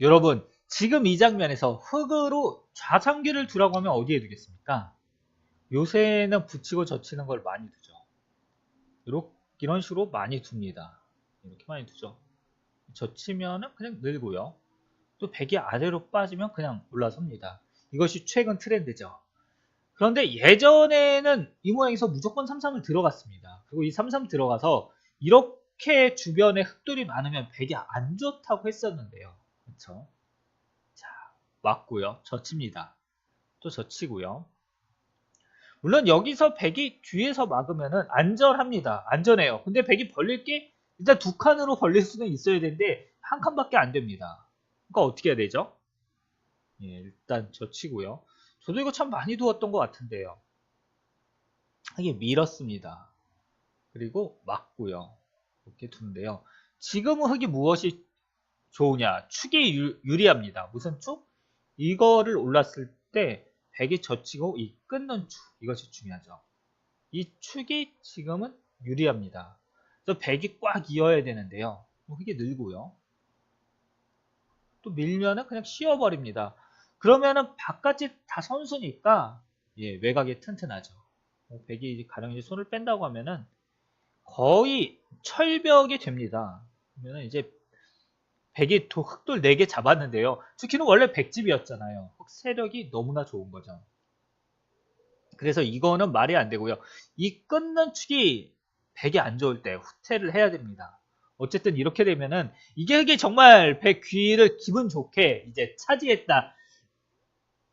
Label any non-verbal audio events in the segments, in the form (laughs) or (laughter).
여러분 지금 이 장면에서 흙으로 좌상기를 두라고 하면 어디에 두겠습니까? 요새는 붙이고 젖히는 걸 많이 두죠. 이렇게 이런 식으로 많이 둡니다. 이렇게 많이 두죠. 젖히면은 그냥 늘고요. 또 백이 아래로 빠지면 그냥 올라섭니다. 이것이 최근 트렌드죠. 그런데 예전에는 이 모양에서 무조건 33을 들어갔습니다. 그리고 이33 들어가서 이렇게 주변에 흙돌이 많으면 백이 안 좋다고 했었는데요. 그렇죠? 자, 맞고요. 젖힙니다. 또 젖히고요. 물론 여기서 백이 뒤에서 막으면은 안전합니다. 안전해요. 근데 백이 벌릴 게 일단 두 칸으로 벌릴 수는 있어야 되는데 한 칸밖에 안 됩니다. 그러니까 어떻게 해야 되죠? 예, 일단 젖히고요. 저도 이거 참 많이 두었던 것 같은데요. 이게 밀었습니다. 그리고 막고요. 이렇게 두는데요. 지금은 흙이 무엇이 좋으냐? 축이 유, 유리합니다. 무슨 축? 이거를 올랐을 때 백이 젖히고 이 끊는 축 이것이 중요하죠. 이 축이 지금은 유리합니다. 그래서 백이 꽉 이어야 되는데요. 흙이 늘고요. 또 밀면은 그냥 씌워버립니다. 그러면은 바깥이 다 선수니까 예, 외곽이 튼튼하죠. 어, 백이 이제 가령 이제 손을 뺀다고 하면은 거의 철벽이 됩니다. 그러면은 이제 백이 도, 흑돌 4개 잡았는데요. 주키는 원래 백집이었잖아요. 흑 세력이 너무나 좋은 거죠. 그래서 이거는 말이 안 되고요. 이 끊는 축이 백이 안 좋을 때 후퇴를 해야 됩니다. 어쨌든 이렇게 되면은 이게 이게 정말 백 귀를 기분 좋게 이제 차지했다.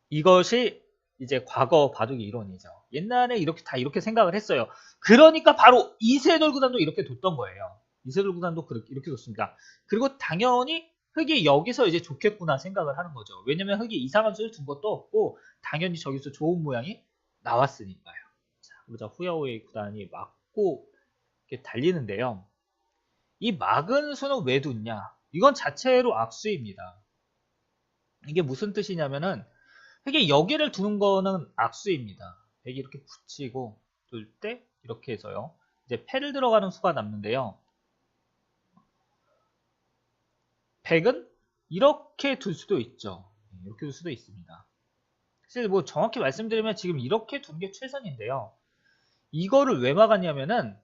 이것이 이제 과거 바둑의 이론이죠. 옛날에 이렇게 다 이렇게 생각을 했어요. 그러니까 바로 이세돌 구단도 이렇게 뒀던 거예요. 이세돌 구단도 그렇게 이렇게 뒀습니다. 그리고 당연히 흑이 여기서 이제 좋겠구나 생각을 하는 거죠. 왜냐면 흑이 이상한 수를 둔 것도 없고 당연히 저기서 좋은 모양이 나왔으니까요. 자, 보자 후야오의 구단이 맞고 이렇게 달리는데요. 이 막은 수는 왜 뒀냐? 이건 자체로 악수입니다. 이게 무슨 뜻이냐면은 흑이 여기를 두는 거는 악수입니다. 백이 이렇게 붙이고 둘 때 이렇게 해서요. 이제 패를 들어가는 수가 남는데요. 백은 이렇게 둘 수도 있죠. 이렇게 둘 수도 있습니다. 사실 뭐 정확히 말씀드리면 지금 이렇게 두는 게 최선인데요. 이거를 왜 막았냐면은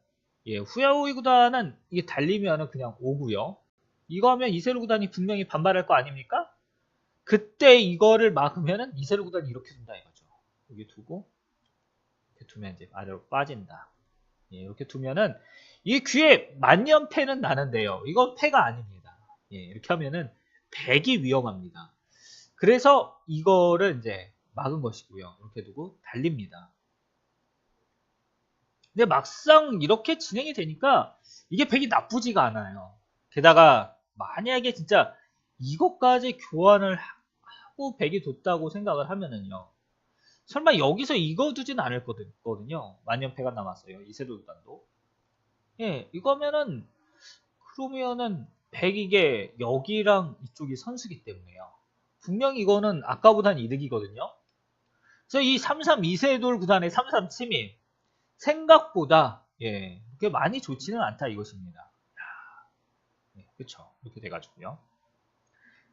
예, 후야오이 구단은 이게 달리면은 그냥 오고요. 이거 하면 이세로 구단이 분명히 반발할 거 아닙니까? 그때 이거를 막으면은 이세로 구단이 이렇게 둔다 이거죠. 여기 두고 이렇게 두면 이제 아래로 빠진다. 예, 이렇게 두면은 이 귀에 만년패는 나는데요. 이건 패가 아닙니다. 예, 이렇게 하면은 백이 위험합니다. 그래서 이거를 이제 막은 것이고요. 이렇게 두고 달립니다. 근데 막상 이렇게 진행이 되니까 이게 백이 나쁘지가 않아요. 게다가 만약에 진짜 이것까지 교환을 하고 백이 뒀다고 생각을 하면은요. 설마 여기서 이거 두진 않을 거거든요. 만년패가 남았어요. 이세돌 구단도. 예, 이거면은 그러면은 백 이게 여기랑 이쪽이 선수기 때문에요. 분명히 이거는 아까보단 이득이거든요. 그래서 이 33 이세돌 구단의 33 침입 생각보다 예, 그렇게 많이 좋지는 않다 이것입니다. 네, 그렇죠. 이렇게 돼가지고요.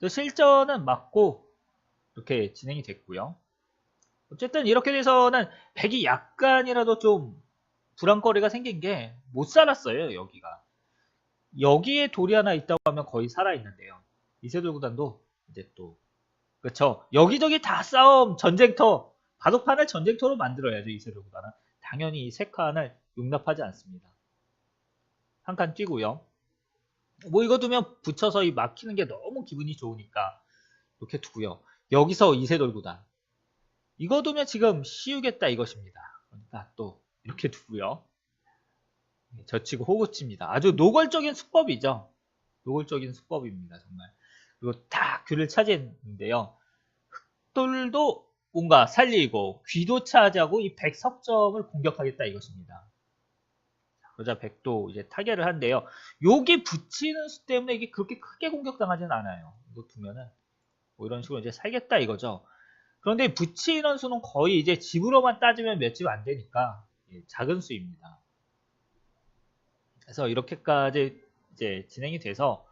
실전은 맞고 이렇게 진행이 됐고요. 어쨌든 이렇게 돼서는 백이 약간이라도 좀 불안거리가 생긴 게 못 살았어요 여기가. 여기에 돌이 하나 있다고 하면 거의 살아있는데요. 이세돌 구단도 이제 또 그렇죠. 여기저기 다 싸움 전쟁터 바둑판을 전쟁터로 만들어야죠 이세돌 구단은. 당연히 이 세 칸을 용납하지 않습니다. 한 칸 뛰고요. 뭐 이거 두면 붙여서 이 막히는 게 너무 기분이 좋으니까 이렇게 두고요. 여기서 이세돌 구단. 이거 두면 지금 씌우겠다 이것입니다. 그러니까 또 이렇게 두고요. 젖히고 호구칩니다. 아주 노골적인 수법이죠. 노골적인 수법입니다. 정말. 그리고 딱 귀를 차지했는데요. 흑돌도 뭔가 살리고 귀도 차지하고 이 백석점을 공격하겠다 이것입니다. 그러자 백도 이제 타결을 한대요. 여기 붙이는 수 때문에 이게 그렇게 크게 공격당하지는 않아요. 이거 두면은 뭐 이런 식으로 이제 살겠다 이거죠. 그런데 붙이는 수는 거의 이제 집으로만 따지면 몇 집 안 되니까 예, 작은 수입니다. 그래서 이렇게까지 이제 진행이 돼서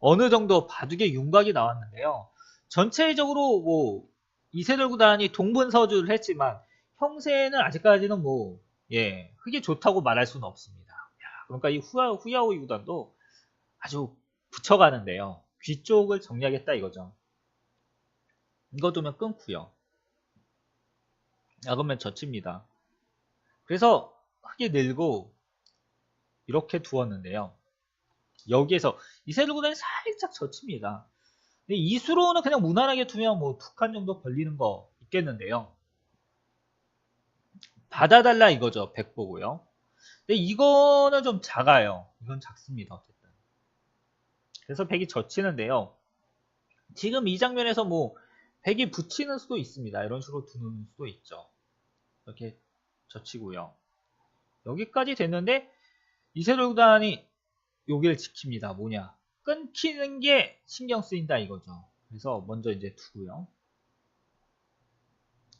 어느 정도 바둑의 윤곽이 나왔는데요. 전체적으로 뭐 이세돌 구단이 동분서주를 했지만 형세는 아직까지는 뭐 예, 크게 좋다고 말할 수는 없습니다. 야, 그러니까 이 후야, 후야오이 구단도 아주 붙여가는데요. 귀 쪽을 정리하겠다 이거죠. 이거 두면 끊고요. 약으면 젖힙니다. 그래서 크게 늘고 이렇게 두었는데요. 여기에서 이세돌 구단이 살짝 젖힙니다. 근데 이수로는 그냥 무난하게 두면 뭐 두 칸 정도 걸리는 거 있겠는데요. 받아달라 이거죠. 100보고요. 근데 이거는 좀 작아요. 이건 작습니다. 어쨌든. 그래서 100이 젖히는데요. 지금 이 장면에서 뭐 100이 붙이는 수도 있습니다. 이런 식으로 두는 수도 있죠. 이렇게 젖히고요. 여기까지 됐는데 이세돌 구단이 여기를 지킵니다. 뭐냐? 끊기는 게 신경 쓰인다 이거죠. 그래서 먼저 이제 두고요.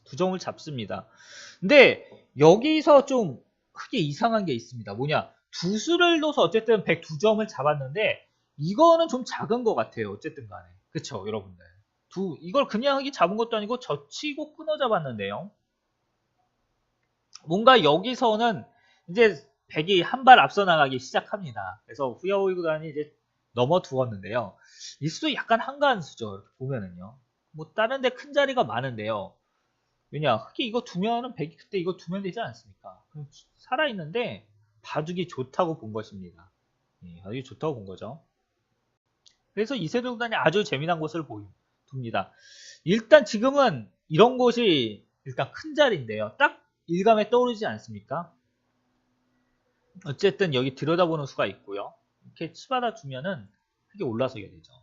두 점을 잡습니다. 근데 여기서 좀 크게 이상한 게 있습니다. 뭐냐? 두 수를 넣어서 어쨌든 102점을 잡았는데 이거는 좀 작은 것 같아요. 어쨌든 간에. 그쵸 여러분들. 두 이걸 그냥 하기 잡은 것도 아니고 젖히고 끊어 잡았는데요. 뭔가 여기서는 이제 100이 한 발 앞서 나가기 시작합니다. 그래서 후야오이 구단이 이제 넘어 두었는데요. 이 수도 약간 한가한 수죠. 보면은요. 뭐 다른 데 큰 자리가 많은데요. 왜냐 흑기 이거 두면은 100이 그때 이거 두면 되지 않습니까? 살아있는데 바둑이 좋다고 본 것입니다. 예, 바둑이 좋다고 본 거죠. 그래서 이세돌 구단이 아주 재미난 곳을 보입니다. 일단 지금은 이런 곳이 일단 큰 자리인데요. 딱 일감에 떠오르지 않습니까? 어쨌든 여기 들여다보는 수가 있고요. 이렇게 치받아 주면은 크게 올라서게 되죠.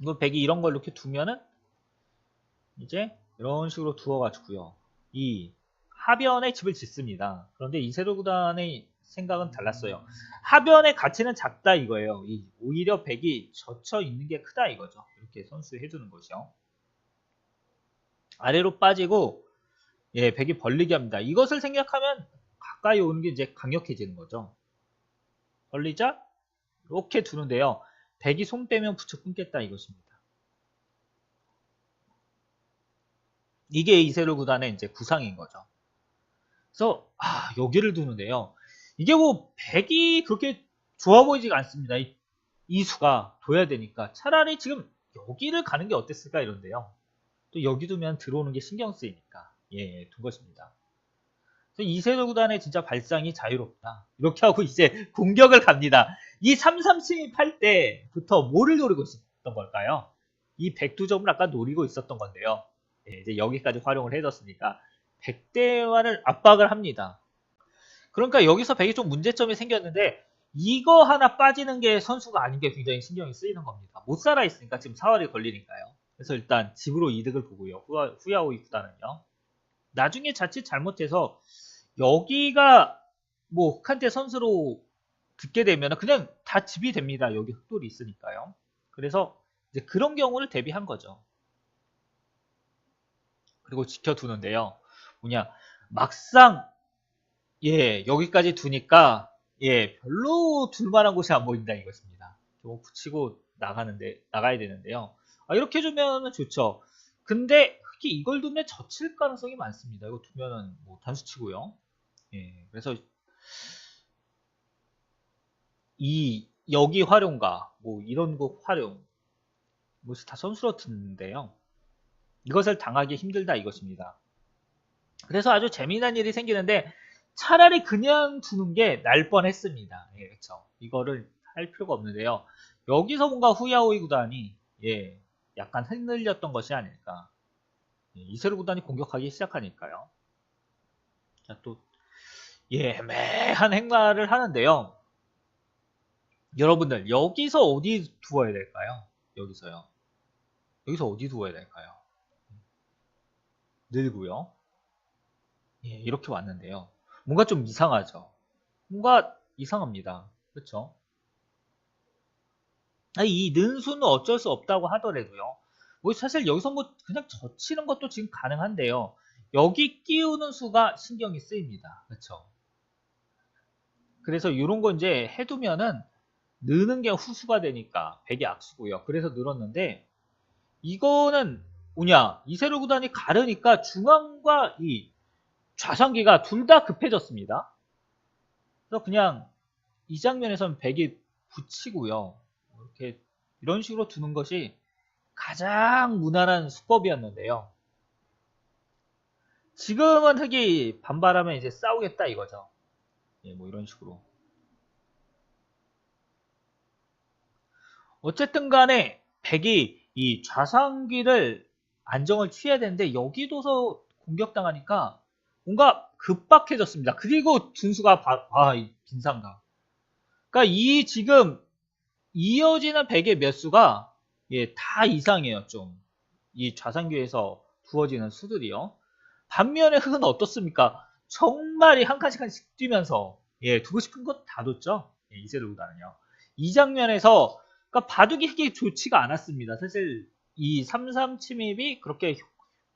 이거 100이 이런 걸 이렇게 두면은 이제 이런 식으로 두어가지고요. 이 하변에 집을 짓습니다. 그런데 이세돌 구단의 생각은 달랐어요. 하변의 가치는 작다 이거예요. 오히려 100이 젖혀 있는 게 크다 이거죠. 이렇게 선수 해주는 것이요. 아래로 빠지고 예, 100이 벌리게 합니다. 이것을 생각하면 가까이 오는 게 이제 강력해지는 거죠. 벌리자 이렇게 두는데요. 100이 손 빼면 붙여 끊겠다 이것입니다. 이게 이세로 구단의 이제 구상인 거죠. 그래서 아, 여기를 두는데요. 이게 뭐 100이 그렇게 좋아 보이지가 않습니다. 이, 이 수가 둬야 되니까 차라리 지금 여기를 가는 게 어땠을까 이런데요. 또 여기 두면 들어오는 게 신경 쓰이니까 예, 둔 것입니다. 이세돌 구단의 진짜 발상이 자유롭다. 이렇게 하고 (laughs) 이제 공격을 갑니다. 이 3-3 침입할 때부터 뭐를 노리고 있었던 걸까요? 이 102점을 아까 노리고 있었던 건데요. 예, 이제 여기까지 활용을 해뒀으니까 100대만을 압박을 합니다. 그러니까 여기서 100이 좀 문제점이 생겼는데 이거 하나 빠지는 게 선수가 아닌 게 굉장히 신경이 쓰이는 겁니다. 못 살아 있으니까 지금 4월이 걸리니까요. 그래서 일단 집으로 이득을 보고요. 후야, 후야오이 구단은요. 나중에 자칫 잘못해서 여기가 뭐 흑한테 선수로 듣게 되면 그냥 다 집이 됩니다. 여기 흑돌이 있으니까요. 그래서 이제 그런 경우를 대비한 거죠. 그리고 지켜두는데요. 뭐냐 막상 예 여기까지 두니까 예 별로 둘만한 곳이 안 보인다 이것입니다. 뭐 붙이고 나가는데 나가야 되는데요. 아, 이렇게 주면 좋죠. 근데 특히 이걸 두면 젖힐 가능성이 많습니다. 이거 두면은 뭐 단수치고요. 예 그래서 이 여기 활용과 뭐 이런 곳 활용 뭐다 것 선수로 듣는데요. 이것을 당하기 힘들다 이것입니다. 그래서 아주 재미난 일이 생기는데 차라리 그냥 두는 게 날 뻔했습니다. 예, 그렇죠. 이거를 할 필요가 없는데요. 여기서 뭔가 후야오이 구단이 예, 약간 흔들렸던 것이 아닐까. 예, 이세르 구단이 공격하기 시작하니까요. 자, 또 예매한 행마를 하는데요. 여러분들 여기서 어디 두어야 될까요? 여기서요. 여기서 어디 두어야 될까요? 늘고요. 예, 이렇게 왔는데요. 뭔가 좀 이상하죠. 뭔가 이상합니다. 그렇죠? 이 는수는 어쩔 수 없다고 하더라도요. 뭐 사실 여기서 뭐 그냥 젖히는 것도 지금 가능한데요. 여기 끼우는 수가 신경이 쓰입니다. 그렇죠? 그래서 이런 거 이제 해두면은 느는 게 후수가 되니까 백이 악수고요. 그래서 늘었는데 이거는 뭐냐 이세로 구단이 가르니까 중앙과 이 좌상기가 둘 다 급해졌습니다. 그래서 그냥 이 장면에서는 백이 붙이고요. 이렇게 이런 식으로 두는 것이 가장 무난한 수법이었는데요. 지금은 흑이 반발하면 이제 싸우겠다 이거죠. 예, 뭐 이런 식으로. 어쨌든 간에 백이 이 좌상기를 안정을 취해야 되는데 여기도서 공격당하니까 뭔가 급박해졌습니다. 그리고 준수가 바, 아, 이 빈상가. 그러니까 이 지금 이어지는 백의 몇 수가 예, 다 이상해요, 좀. 이 좌상기에서 두어지는 수들이요. 반면에 흑은 어떻습니까? 정말 한 칸씩 한 칸씩 뛰면서 예, 두고 싶은 것 다 뒀죠. 예, 이세돌보다는요. 이 장면에서 그러니까 바둑이 흑이 좋지가 않았습니다. 사실 이 3-3 침입이 그렇게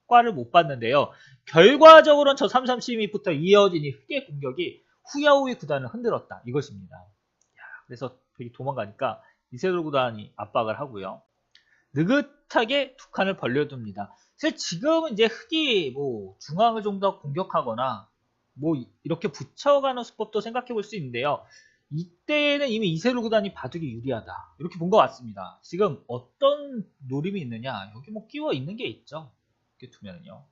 효과를 못 봤는데요. 결과적으로는 저 3-3 침입부터 이어진 이 흑의 공격이 후야오의 구단을 흔들었다. 이것입니다. 야, 그래서 되게 도망가니까 이세돌 구단이 압박을 하고요. 느긋하게 두 칸을 벌려둡니다. 사실 지금은 이제 흑이 뭐 중앙을 좀 더 공격하거나 뭐 이렇게 붙여가는 수법도 생각해 볼 수 있는데요. 이때는 이미 이세로 구단이 바둑이 유리하다. 이렇게 본 것 같습니다. 지금 어떤 노림이 있느냐? 여기 뭐 끼워 있는 게 있죠. 이렇게 두면요.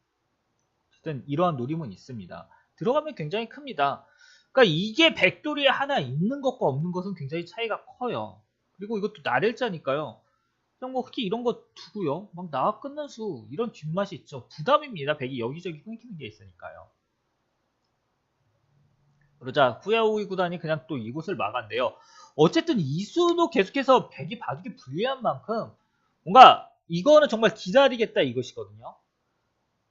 어쨌든 이러한 노림은 있습니다. 들어가면 굉장히 큽니다. 그러니까 이게 백돌이 하나 있는 것과 없는 것은 굉장히 차이가 커요. 그리고 이것도 나렐자니까요. 그냥 뭐 흑이 이런 거 두고요. 막 나와 끊는 수 이런 뒷맛이 있죠. 부담입니다. 백이 여기저기 끊기는 게 있으니까요. 그러자 후야오이 구단이 그냥 또 이곳을 막았는데요. 어쨌든 이수도 계속해서 백이 바둑이 불리한 만큼 뭔가 이거는 정말 기다리겠다 이것이거든요.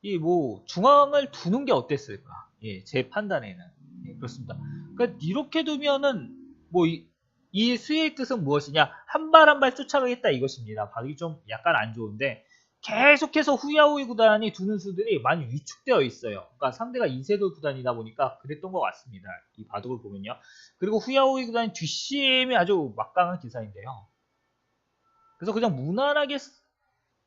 이 뭐 중앙을 두는 게 어땠을까? 예, 제 판단에는 예, 그렇습니다. 그러니까 이렇게 두면은 뭐 이 이 수의 뜻은 무엇이냐? 한 발 한 발 쫓아가겠다 이것입니다. 바둑이 좀 약간 안 좋은데 계속해서 후야오이 구단이 두는 수들이 많이 위축되어 있어요. 그러니까 상대가 이세돌 구단이다 보니까 그랬던 것 같습니다. 이 바둑을 보면요. 그리고 후야오이 구단이 뒷심이 아주 막강한 기사인데요. 그래서 그냥 무난하게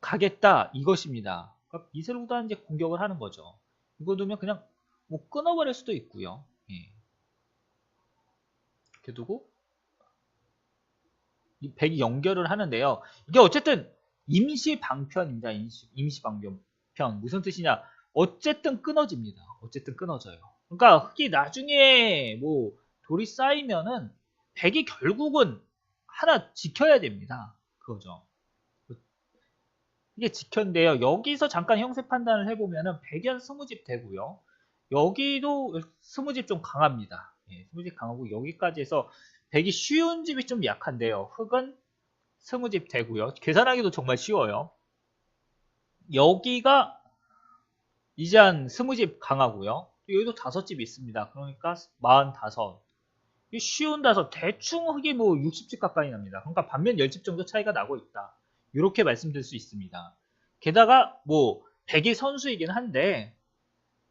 가겠다 이것입니다. 그러니까 이세돌 구단이 이제 공격을 하는 거죠. 이거 두면 그냥 뭐 끊어버릴 수도 있고요. 예. 이렇게 두고 이 백이 연결을 하는데요. 이게 어쨌든 임시 방편입니다. 임시, 임시 방편. 무슨 뜻이냐? 어쨌든 끊어집니다. 어쨌든 끊어져요. 그러니까 흑이 나중에 뭐 돌이 쌓이면은 백이 결국은 하나 지켜야 됩니다. 그거죠. 이게 지켰는데요. 여기서 잠깐 형세 판단을 해보면은 백연 스무집 되고요. 여기도 스무집 좀 강합니다. 예, 스무집 강하고 여기까지 해서 백이 쉬운 집이 좀 약한데요. 흑은 스무집 되고요. 계산하기도 정말 쉬워요. 여기가 이제 한 스무집 강하고요. 여기도 다섯 집 있습니다. 그러니까 45. 쉬운 다섯 대충 흑이 뭐 60집 가까이 납니다. 그러니까 반면 10집 정도 차이가 나고 있다. 이렇게 말씀드릴 수 있습니다. 게다가 뭐 백이 선수이긴 한데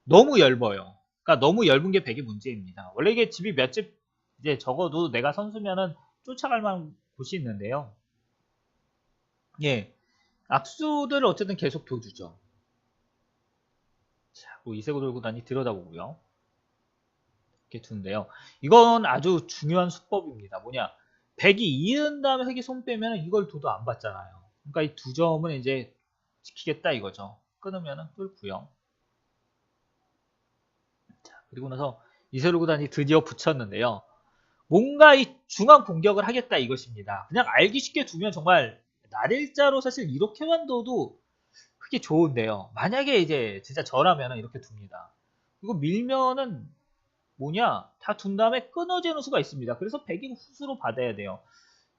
너무 얇아요. 그러니까 너무 얇은 게 백이 문제입니다. 원래 이게 집이 몇 집 이제 적어도 내가 선수면은 쫓아갈 만한 곳이 있는데요. 예. 악수들을 어쨌든 계속 둬주죠. 자, 뭐 이세고 돌고 다니 들여다보고요. 이렇게 두는데요. 이건 아주 중요한 수법입니다. 뭐냐. 백이 이은 다음에 흑이 손 빼면 이걸 둬도 안 받잖아요. 그러니까 이 두 점은 이제 지키겠다 이거죠. 끊으면 뚫고요. 자, 그리고 나서 이세로 구단이 드디어 붙였는데요. 뭔가 이 중앙 공격을 하겠다 이것입니다. 그냥 알기 쉽게 두면 정말 날일자로 사실 이렇게만 둬도 크게 좋은데요. 만약에 이제 진짜 저라면 이렇게 둡니다. 이거 밀면은 뭐냐 다 둔 다음에 끊어지는 수가 있습니다. 그래서 백인 후수로 받아야 돼요.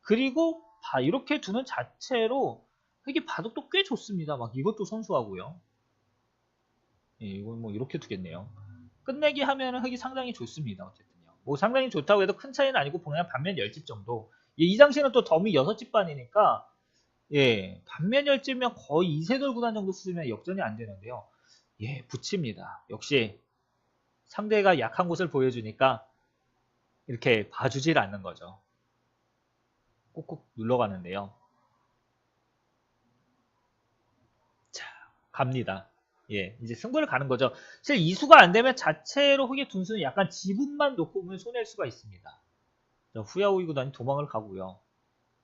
그리고 다 이렇게 두는 자체로 이게 바둑도 꽤 좋습니다. 막 이것도 선수하고요. 예, 이건 뭐 이렇게 두겠네요. 끝내기 하면은 흑이 상당히 좋습니다. 어쨌든요. 뭐 상당히 좋다고 해도 큰 차이는 아니고 그냥 반면 10집 정도. 예, 이 장시는 또 덤이 6집 반이니까 예, 반면 열지면 거의 이세돌 구단 정도 수준면 역전이 안 되는데요. 예, 붙입니다. 역시 상대가 약한 곳을 보여주니까 이렇게 봐주질 않는 거죠. 꾹꾹 눌러가는데요. 자, 갑니다. 예, 이제 승부를 가는 거죠. 사실 이수가 안 되면 자체로 흑의 둔수는 약간 지분만 놓고 보면 손해일 수가 있습니다. 자, 후야오이 구단이 도망을 가고요.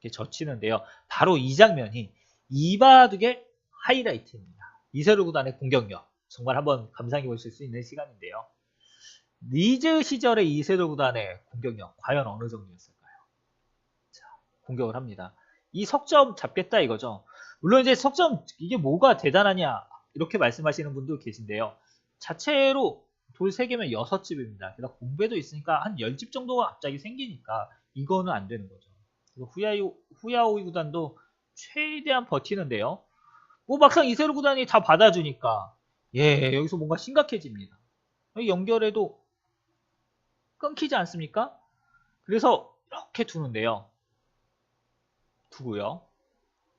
이렇게 젖히는데요. 바로 이 장면이 이바둑의 하이라이트입니다. 이세로 구단의 공격력. 정말 한번 감상해 보실 수 있는 시간인데요. 리즈 시절의 이세돌 구단의 공격력 과연 어느 정도였을까요? 자, 공격을 합니다. 이 석점 잡겠다 이거죠. 물론 이제 석점 이게 뭐가 대단하냐 이렇게 말씀하시는 분도 계신데요. 자체로 돌 3개면 6집입니다. 게다가 공배도 있으니까 한 10집 정도가 갑자기 생기니까 이거는 안 되는 거죠. 후야이, 후야오이 구단도 최대한 버티는데요. 뭐 막상 이세로 구단이 다 받아주니까 예 여기서 뭔가 심각해집니다. 연결해도 끊기지 않습니까? 그래서 이렇게 두는데요. 두고요.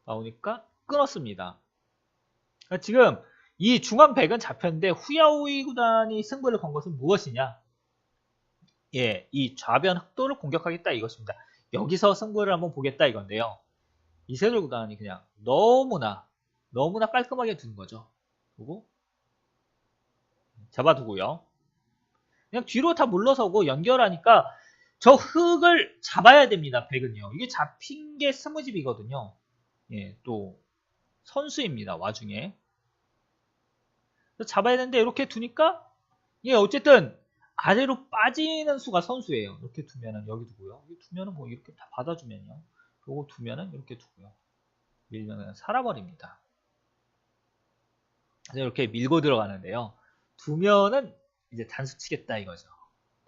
나오니까 끊었습니다. 그러니까 지금 이 중앙백은 잡혔는데 후야오이 구단이 승부를 건 것은 무엇이냐? 예, 이 좌변 흑도를 공격하겠다 이것입니다. 여기서 승부를 한번 보겠다 이건데요. 이세돌 구단이 그냥 너무나 너무나 깔끔하게 둔 거죠. 보고 잡아두고요. 그냥 뒤로 다 물러서고 연결하니까 저 흙을 잡아야 됩니다. 백은요. 이게 잡힌 게 스무집이거든요. 예, 또 선수입니다. 와중에 잡아야 되는데 이렇게 두니까 예, 어쨌든 아래로 빠지는 수가 선수예요. 이렇게 두면은 여기 두고요. 여기 두면은 뭐 이렇게 다 받아주면요. 요거 두면은 이렇게 두고요. 밀면 그냥 살아버립니다. 그래서 이렇게 밀고 들어가는데요. 두면은 이제 단수 치겠다 이거죠.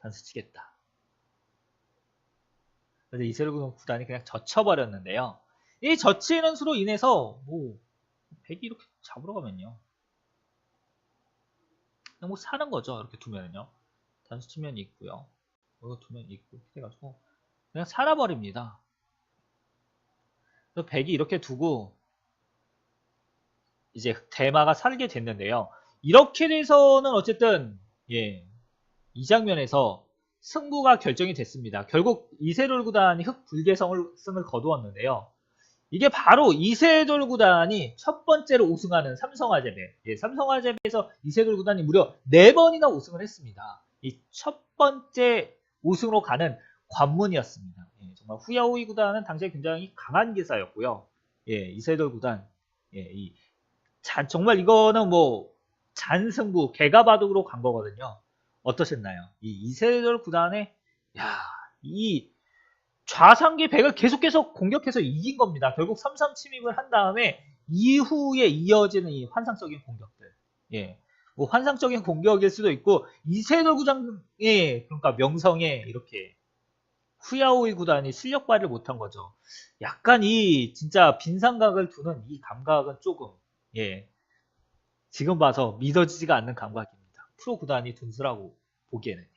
단수 치겠다. 그래서 이세르군 구단이 그냥 젖혀버렸는데요. 이 젖히는 수로 인해서 뭐 백이 이렇게 잡으러 가면요. 그냥 뭐 사는 거죠. 이렇게 두면은요. 단수 치면 있고요. 이거 두면 있고 이렇게 해가지고 그냥 살아버립니다. 백이 이렇게 두고 이제 대마가 살게 됐는데요. 이렇게 돼서는 어쨌든 예, 이 장면에서 승부가 결정이 됐습니다. 결국 이세돌 구단이 흑불개성을 승을 거두었는데요. 이게 바로 이세돌 구단이 첫 번째로 우승하는 삼성화재배. 예, 삼성화재배에서 이세돌 구단이 무려 4번이나 우승을 했습니다. 이 첫 번째 우승으로 가는 관문이었습니다. 예, 정말 후야오이 구단은 당시에 굉장히 강한 기사였고요. 예, 이세돌 구단, 예, 이 잔, 정말 이거는 뭐 잔승부, 개가바둑으로 간 거거든요. 어떠셨나요? 이 이세돌 구단의 야, 이 좌상기 백을 계속해서 공격해서 이긴 겁니다. 결국 3-3 침입을 한 다음에 이후에 이어지는 이 환상적인 공격들. 예. 뭐 환상적인 공격일 수도 있고 이세돌 구장의 그러니까 명성에 이렇게 후야오이 구단이 실력 발휘를 못한 거죠. 약간 이 진짜 빈상각을 두는 이 감각은 조금 예 지금 봐서 믿어지지가 않는 감각입니다. 프로 구단이 둔수라고 보기에는요.